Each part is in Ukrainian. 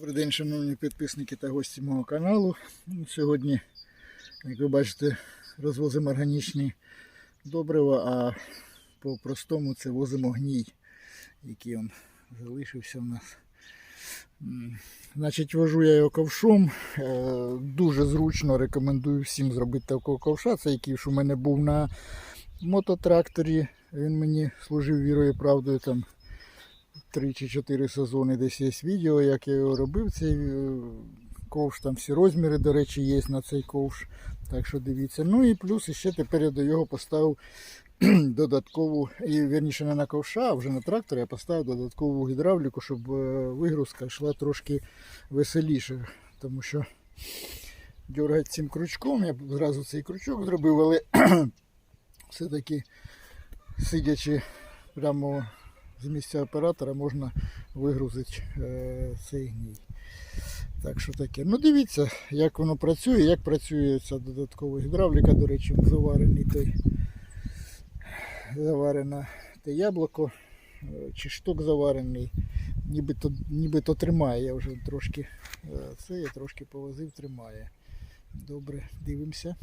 Добрий день, шановні підписники та гості мого каналу. Ну, Сьогодні, як ви бачите, розвозимо органічні добрива, а по-простому це возимо гній, який он залишився в нас. Значить, вожу я його ковшом. Е, Дуже зручно рекомендую всім зробити такого ковша. Цей ківш у мене був на мототракторі. Він мені служив вірою і правдою там три чи чотири сезони десь є відео, як я його робив. Цей е, ковш, там всі розміри, до речі, є на цей ковш. Так що дивіться. Ну і плюс ще тепер я до його поставив додаткову, і вірніше не на ковша, а вже на трактор я поставив додаткову гідравліку, щоб е, вигрузка йшла трошки веселіше. Тому що дергати цим крючком, я зразу цей крючок зробив, але все-таки сидячи прямо з місця оператора можна вигрузити е, цей гній. Так що таке. Ну дивіться, як воно працює, як працює ця додаткова гідравліка, до речі, заварений той заварене те яблуко е, чи шток заварений. Нібито, нібито тримає. Я вже трошки е, це я трошки повозив, тримає. Добре, дивимося.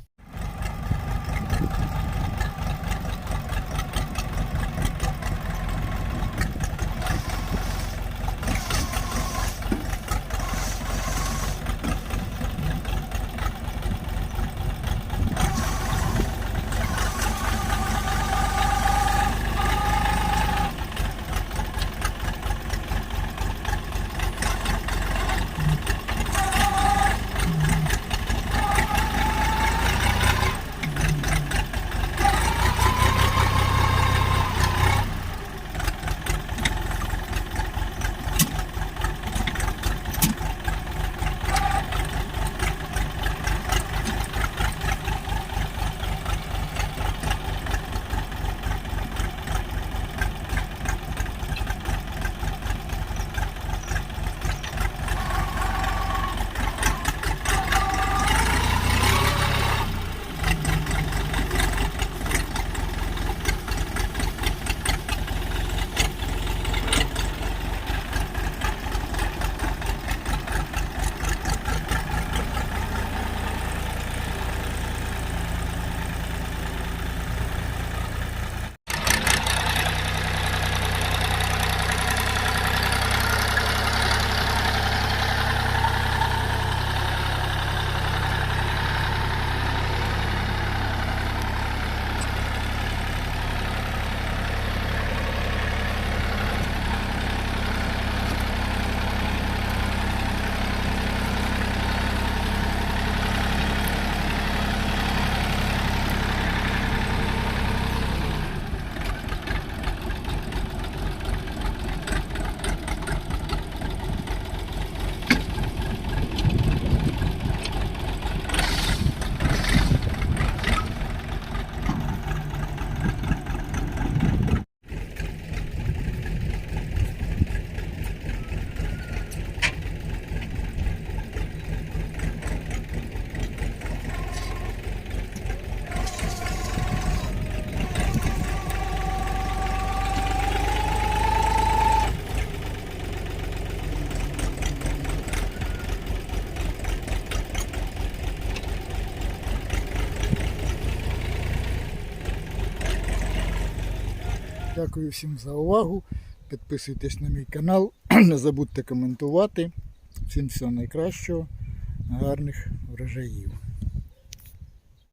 Дякую всім за увагу. Підписуйтесь на мій канал, не забудьте коментувати. Всім всього найкращого, гарних врожаїв.